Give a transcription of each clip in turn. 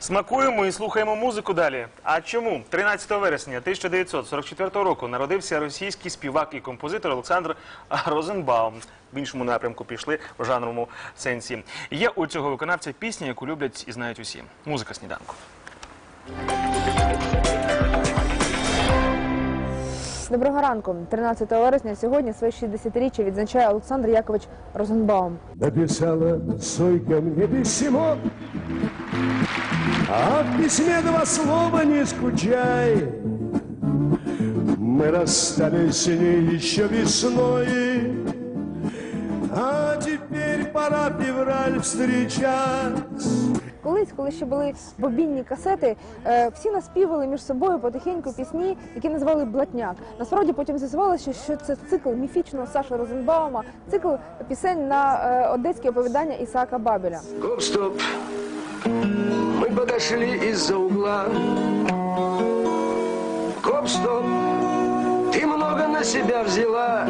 Смакуємо і слухаємо музику далі. А чому 13 вересня 1944 року народився російський співак і композитор Олександр Розенбаум. В іншому напрямку пішли в жанровому сенсі. Є у цього виконавця пісня, яку люблять і знають усі. Музика сніданку. Доброго ранку. 13 вересня сьогодні своє 60-річчя відзначає Олександр Якович Розенбаум. Написала Сойка мне письмо, а в письме два слова не скучай. Мы расстались с ней еще весной, а теперь пора февраль встречать. Колись, коли ще були бобінні касети, е, всі наспівали між собою потихеньку пісні, які називали Блатняк. Насправді потім з'ясувалося, що це цикл міфічного Саші Розенбаума, цикл пісень на е, одеське оповідання Ісаака Бабеля. Гоп-стоп, мы подошли из-за угла. Гоп-стоп, ты много на себя взяла.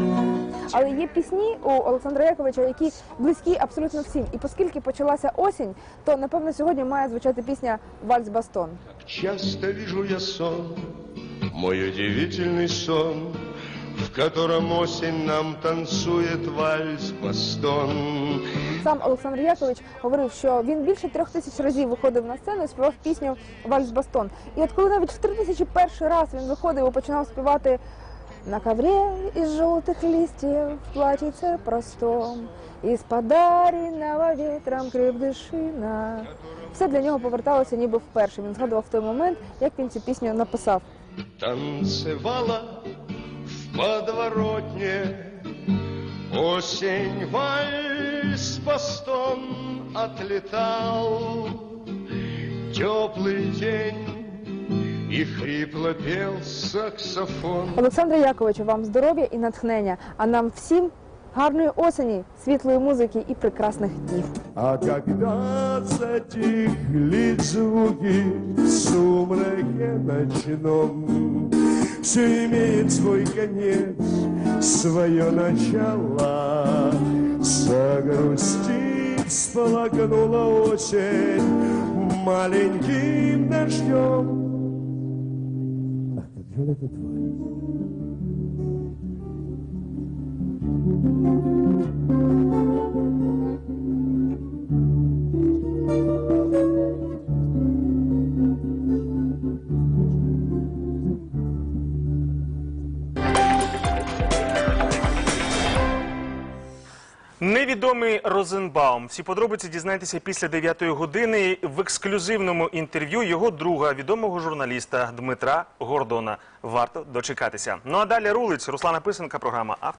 Але є пісні у Олександра Яковича, які близькі абсолютно всім. І оскільки почалася осінь, то напевно сьогодні має звучати пісня Вальс Бастон. Часто вижу я сон, мой удивительный сон, в котором осень нам танцует вальс-бастон. Сам Олександр Якович говорив, що він більше трьох тисяч разів виходив на сцену і співав пісню Вальс Бастон. І от коли навіть в три тисячі перший раз він виходив і починав співати на ковре из желтых листьев платьице простом, из подаренного ветром крив дишина. Все для нього поверталося ніби вперше. Він згадував той момент, як він цю пісню написав. Танцевала в подворотне Осень вальс-бастон отлетал Теплый день и хрипло пел саксофон Олександре Яковичу, вам здоров'я і натхнення, а нам всім гарної осені, світлої музики і прекрасних днів. А когда затихли звуки в сумраке ночном, Все имеет свой конец, свое начало. Загрустив, сполокнула осень маленьким дождем. Ах, как же это тварь? Невідомий Розенбаум. Всі подробиці дізнайтеся після 9 години в ексклюзивному інтерв'ю його друга, відомого журналіста Дмитра Гордона. Варто дочекатися. Ну а далі рулиць Руслана Писанка, програма «Авто».